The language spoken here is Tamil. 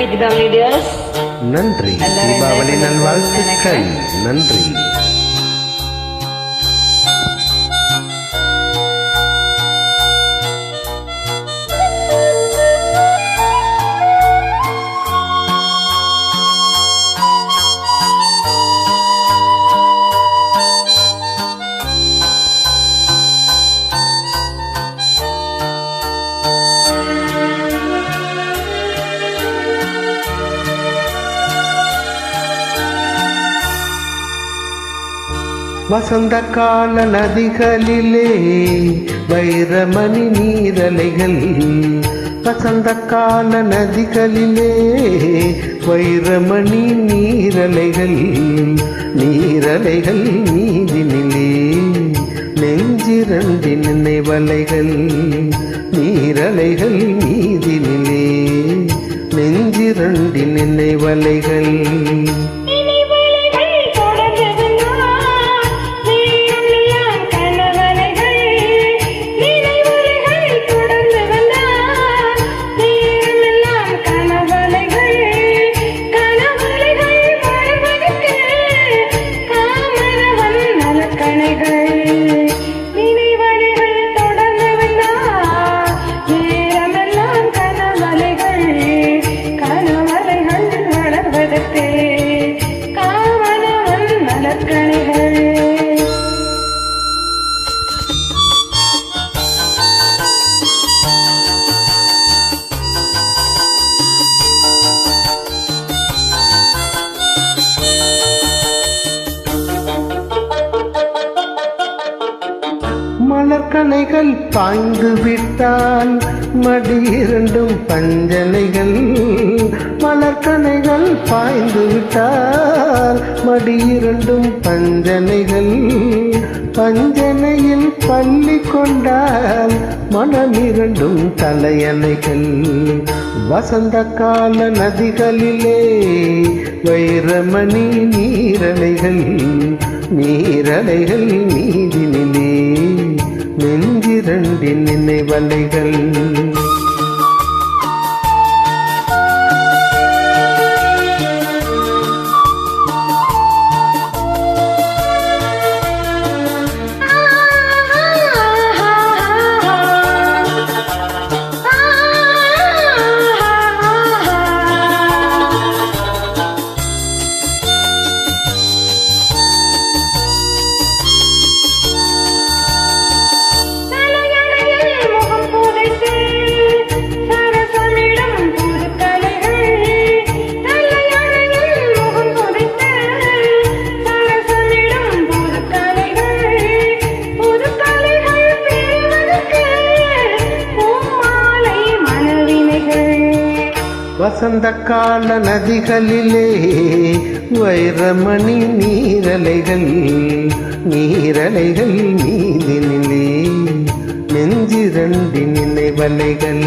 ஹாப்பி தீபாவளி டியர்ஸ் நன்றி தீபாவளி நல்வாழ்த்துக்கள் நன்றி வசந்த கால நதிகளிலே வைரமணி நீரலைகள். வசந்த கால நதிகளிலே வைரமணி நீரலைகள். நீரலைகள் நீதினிலே நெஞ்சிரண்டி நினைவலைகள் நீரலைகள் நீதினிலே நெஞ்சிரண்டி நினைவலைகள் நினைவலைகள் மலர்கனைகள் பாய்ந்து விட்டால் மடி இரண்டும் பஞ்சனைகள். மலர்கனைகள் பாய்ந்து விட்டால் மடி இரண்டும் பஞ்சனைகள். பஞ்சனையில் பள்ளி கொண்டால் மனம் இரண்டும் தலையணைகள். வசந்த கால நதிகளிலே வைரமணி நீரலைகள். நீரலைகள் நீதி நெஞ்சிரண்டின் நினைவலைகள். வசந்த கால நதிகளிலே வைரமணி நீரலைகள் நீரலைகள் நீதினிலே நெஞ்சிரண்டி நினைவலைகள்.